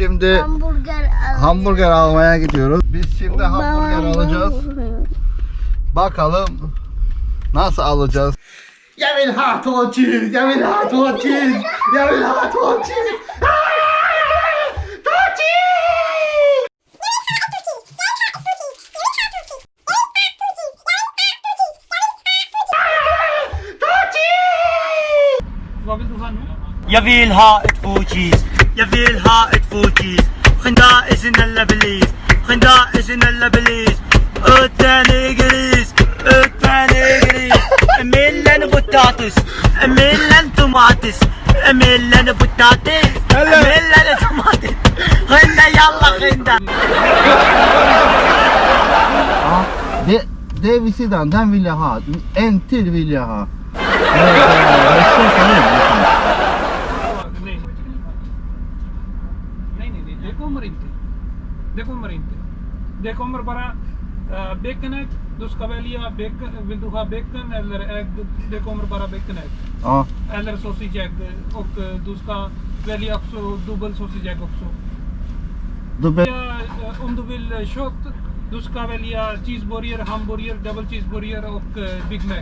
şimdi Hamburger hamburger almaya gidiyoruz. Biz şimdi hamburger alacağız. Bakalım nasıl alacağız? Jag vill ha cheese, jag vill ha cheese, jag vill ha nu? Jag vill ha ett Fugees İzin eller belis Skynda izin eller belis Ut beni gris Ut beni gris Emillen potatis Emillen tomatis Skynda jalla skynda Ja, det, det är vid sidan, den vill jag ha. En till vill jag ha. Men, eh, jag köper nu, liksom. Nej. Nej, nej, nej. Det kommer inte. Det kommer inte. Det kommer bara uh, bacon egg. Du ska välja bacon. Vill du ha bacon eller ägg? Det kommer bara bacon egg. Ja, Eller sausage egg. Och eh, du ska välja också dubbel sausage egg också. då be- Ja, eh, om du vill eh, kött, du ska välja cheeseburgare, hamburgare, double cheeseburgare och eh, Big Mac.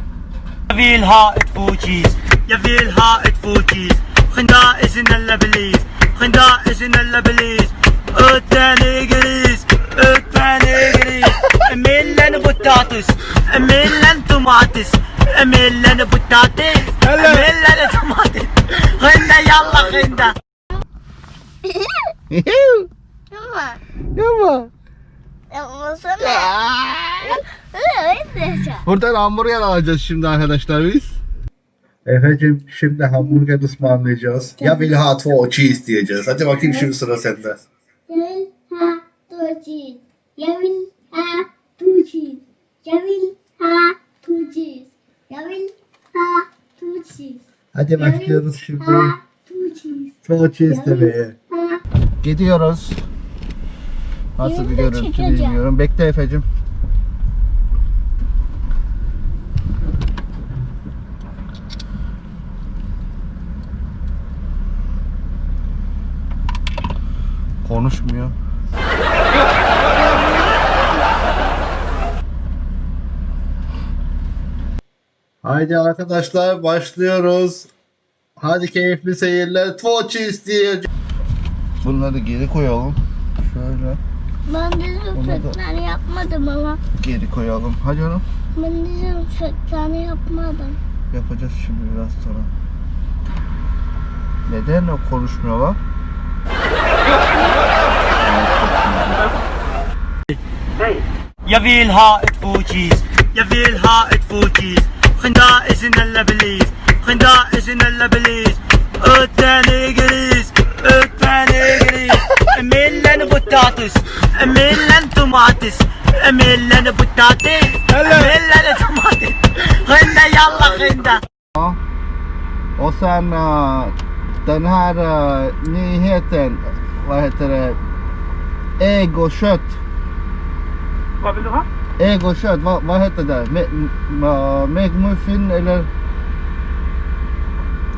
Jag vill ha ett Fugees Jag vill ha ett Fugees Skynda izin eller belis Skynda izin eller belis Emillen potatis Emillen tomatis Skynda jalla skynda Ama Yapma. yapmasana. De Buradan hamburger alacağız şimdi arkadaşlar biz. Efe'cim şimdi hamburger ısmarlayacağız. Ya vill ha två cheese diyeceğiz. Hadi bakayım şimdi sıra sende. Två cheese. Ha två cheese. Jag vill Hadi başlıyoruz şimdi. två cheese. Demeye. Gidiyoruz. Nasıl bir görüntü bilmiyorum. Bekle Efe'cim. Konuşmuyor. Haydi arkadaşlar başlıyoruz. Hadi keyifli seyirler. Cheese diye. Bunları geri koyalım. Şöyle ben da- dezenfektan yapmadım ama. geri koyalım. Hadi oğlum. Ben dezenfektan yapmadım. Yapacağız şimdi biraz sonra. Neden o konuşmuyorlar? Jag vill ha ett Fugees Jag vill ha ett Fugees Skynda izin eller belis Skynda izin beni gris Ut beni gris Emillen potatis Emillen tomatis Emillen potatis Emillen tomatis Skynda jalla skynda Ja. Och sen den här eh, nyheten, vad heter det? Ägg och kött. Vad vill du ha? Och kött, vad, vad heter det? McMuffin eller?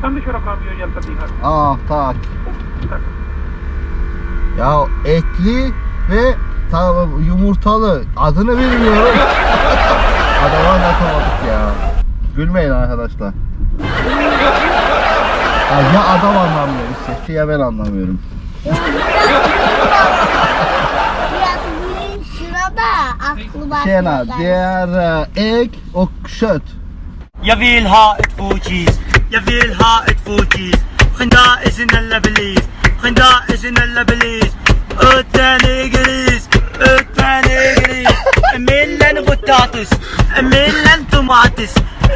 Kan du köra fram och hjälpa till här? Ja, tack. Tack. Ya etli ve ta, yumurtalı. Adını bilmiyorum. Adama anlatamadık ya. Gülmeyin arkadaşlar. Ya, ya adam anlamıyor işte ya ben anlamıyorum. Tjena, det är ägg och kött. Jag vill ha ett Fugees Jag vill ha ett Fugees Skynda izin eller belis Skynda izin eller belis Ut beni gris Ut beni gris Emillen potatis Emillen tomatis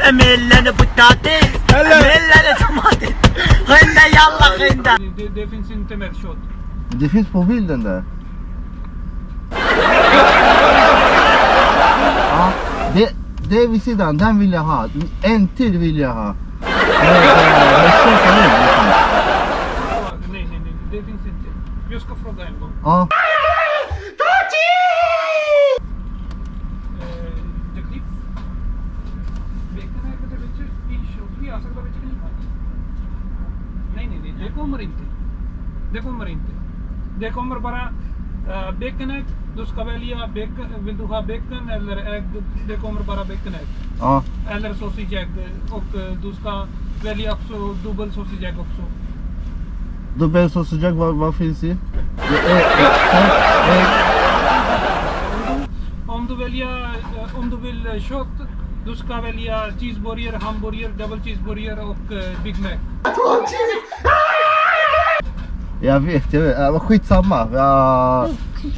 Emillen potatis Emillen tomatis Skynda jalla skynda Det, det finns inte med kött. Det finns på bilden där. Ja, Det, det är den vill jag ha. En till vill jag ha. Men, ah. Nej, nej, nej, det finns inte. Jag ska fråga en gång. Det kommer inte. Det kommer bara uh, baconet, du ska välja bacon, vill du ha bacon eller ägg, det kommer bara baconet. Ja. Eller sausage egg och eh, du ska välja också dubbel sausage egg också. Dubbel så sıcak vad, vad finns i? Om du väljer, eh, om du vill eh, kött, du ska välja cheeseburgare, hamburgare, double cheeseburgare och eh, Big Mac. Jag vet, jag vet. Äh, skitsamma. Jag...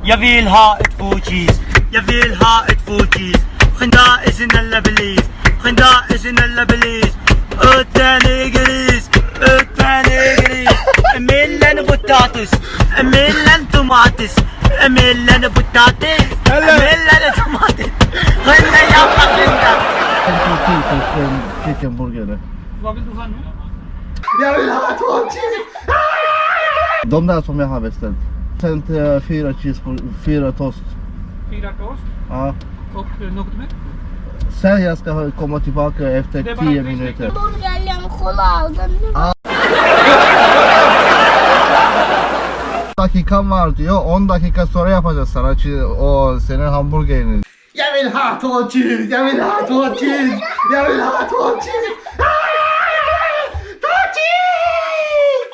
jag vill ha ett fotis. Jag vill ha ett fotis. Skynda i sin lilla bilis. Skynda i sin lilla bilis. Ötterlig gris. Ötterlig gris. Emellan potatis. Emellan tomatis. Emellan potatis. Emellan tomatis. Skynda jävla skynda. Kycklingburgare. Vad vill du ha nu? Jag vill ha två cheese! De där som jag har beställt. Sen till fyra cheeseburgare, fyra toast. Fyra toast Ja. och något mer? Sen jag ska ha- komma tillbaka efter Det är bara 10 tre minuter. Burgerlerini kola aldın değil mi? Dakikan var diyor. 10 dakika sonra yapacağız sana o senin hamburgerini. Jag vill ha två cheese! Jag vill ha två cheese! Jag vill ha två cheese!